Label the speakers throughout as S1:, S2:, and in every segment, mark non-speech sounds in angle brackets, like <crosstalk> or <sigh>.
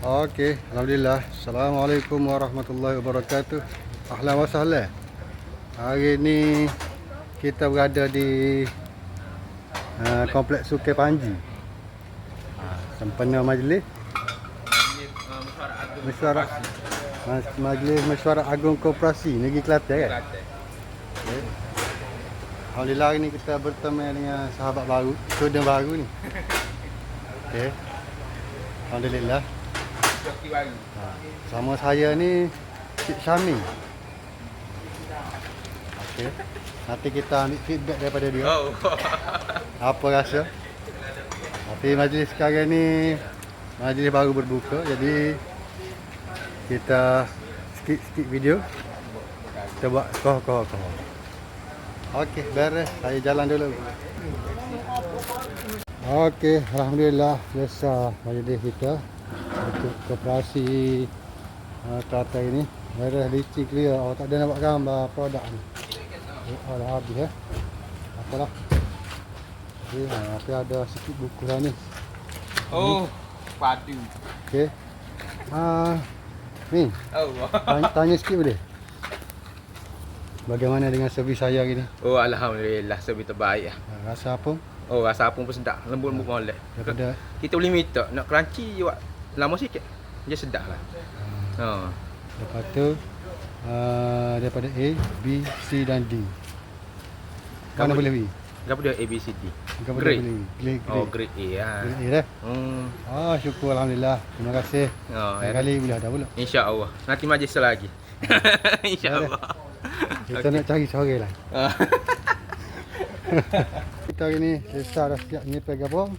S1: Okey, Alhamdulillah. Assalamualaikum warahmatullahi wabarakatuh. Ahlan wa sahlan. Hari ni kita berada di uh, Kompleks Sukai Panji. Uh, sempena majlis
S2: mesyuarat
S1: Majlis Mesyuarat Agung Koperasi Negeri Kelantan kan? Okay. Alhamdulillah hari ni kita bertemu dengan sahabat baru, student baru ni. <laughs> Okey. Alhamdulillah.
S2: Ha,
S1: sama saya ni Cik Syami. Okey. Nanti kita ambil feedback daripada dia. Oh.
S2: <laughs>
S1: Apa rasa? Tapi majlis sekarang ni majlis baru berbuka jadi kita skip-skip video. Kita buat koh-koh-koh. Okey, beres. Saya jalan dulu. Okey, Alhamdulillah selesai majlis kita untuk koperasi uh, Kelantan ini. Beres licin clear. Oh, tak ada nak buat gambar produk ni. Oh, dah habis ya. Apalah. Okey, ha, tapi ada sikit buku lah ni. Oh.
S2: Padu.
S1: Okey. Ah, ni,
S2: Oh. tanya,
S1: tanya sikit boleh? Bagaimana dengan servis saya hari ni?
S2: Oh alhamdulillah servis terbaik lah.
S1: Ah, Rasa apa?
S2: Oh rasa apa pun sedap. Lembut-lembut molek.
S1: Daripada
S2: Kita boleh minta nak crunchy je buat lama sikit. Dia sedap lah. Ha.
S1: Lepas tu uh, daripada A, B, C dan D.
S2: Mana
S1: boleh B?
S2: Berapa dia A B C D?
S1: Boleh Grade. boleh B. Grade, Oh
S2: grade. A lah. Grade
S1: A dah.
S2: Hmm.
S1: Ah, syukur Alhamdulillah. Terima kasih.
S2: Oh, Lain ya.
S1: kali boleh ada pula.
S2: InsyaAllah. Nanti majlis lagi. <laughs>
S1: InsyaAllah.
S2: Kita nak
S1: cari sore lah.
S2: Ah.
S1: <laughs> Kita hari ni selesai dah siap nyepel gabung.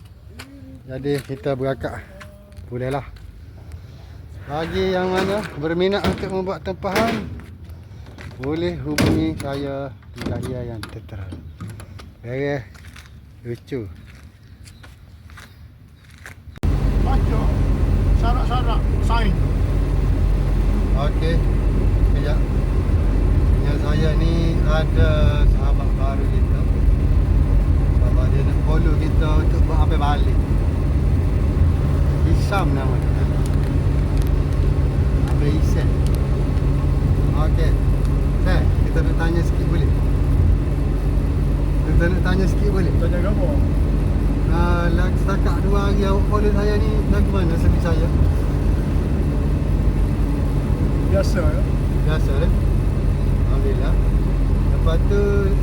S1: Jadi kita berangkat. Bolehlah. Bagi yang mana berminat untuk membuat tempahan boleh hubungi saya di layar yang tertera. Beres. Lucu.
S3: baca syarat-syarat sains.
S1: Okey. Kejap. Yang saya ni ada sahabat baru kita. Sahabat dia nak follow kita untuk buat apa balik. Isam nama dia. Apa Isan? Okey. Eh, kita nak tanya sikit boleh? Kita nak tanya sikit boleh?
S3: Tanya apa?
S1: Uh, lag setakat dua hari awak follow saya ni lagu mana servis saya?
S3: Biasa ya.
S1: Biasa eh? Alhamdulillah Lepas tu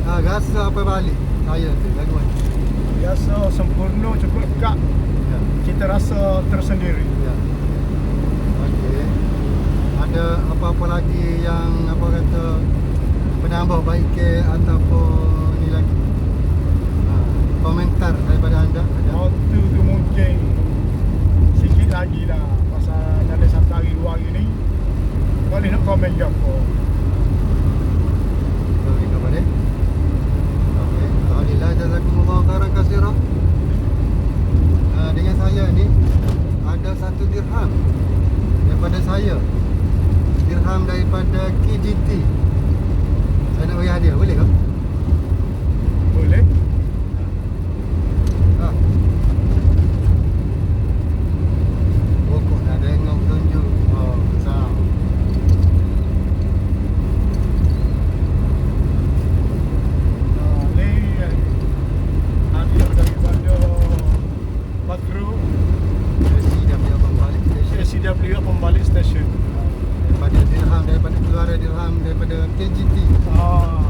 S1: uh, rasa apa balik saya tu lagu mana?
S3: Biasa sempurna cukup dekat.
S1: Ya.
S3: Kita rasa tersendiri.
S1: Ya. Okey. Ada apa-apa lagi yang apa kata penambah baik ke ataupun ni lagi? Ha, komentar daripada anda ada?
S3: Waktu tu mungkin sikit lagi lah pasal dalam satu hari dua hari ni boleh nak komen je apa.
S1: Sorry kepada Okey. Alhamdulillah jazakumullah khairan katsira. Uh, dengan saya ni ada satu dirham daripada saya. Dirham daripada KGT. Saya nak bagi hadiah, boleh ke?
S3: Boleh?
S1: Ha. Pokok dah tengok tunjuk. Oh, besar.
S3: Nah, ni hadiah daripada Bakru
S1: Resi dah punya abang balik station.
S3: SCW pembalik stesen.
S1: Daripada dirham, daripada keluaran dirham, daripada KGT.
S3: Ah.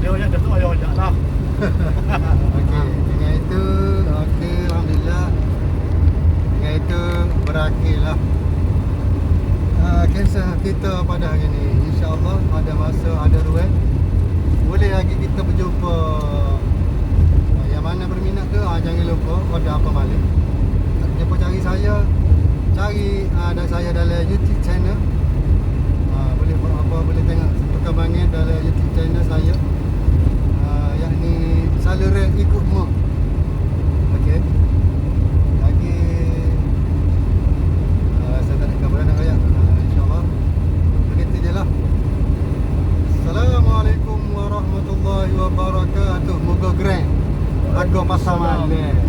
S3: Dia banyak dah tu ayah-ayah lah.
S1: <laughs> Okey, dengan itu okey alhamdulillah. Dengan itu berakhirlah uh, kisah kita pada hari ini. Insya-Allah ada masa ada ruang boleh lagi kita berjumpa uh, yang mana berminat tu uh, jangan lupa order apa balik. Jumpa cari saya cari uh, dan saya dalam YouTube channel boleh tengok perkembangan dalam YouTube channel saya. Uh, yang ni salera ikut mo, okey. Lagi uh, saya tak ada kabaran nak raya uh, ah, insyaallah. Begitu je lah. Assalamualaikum warahmatullahi wabarakatuh. Moga grand.
S3: Lagu pasal mana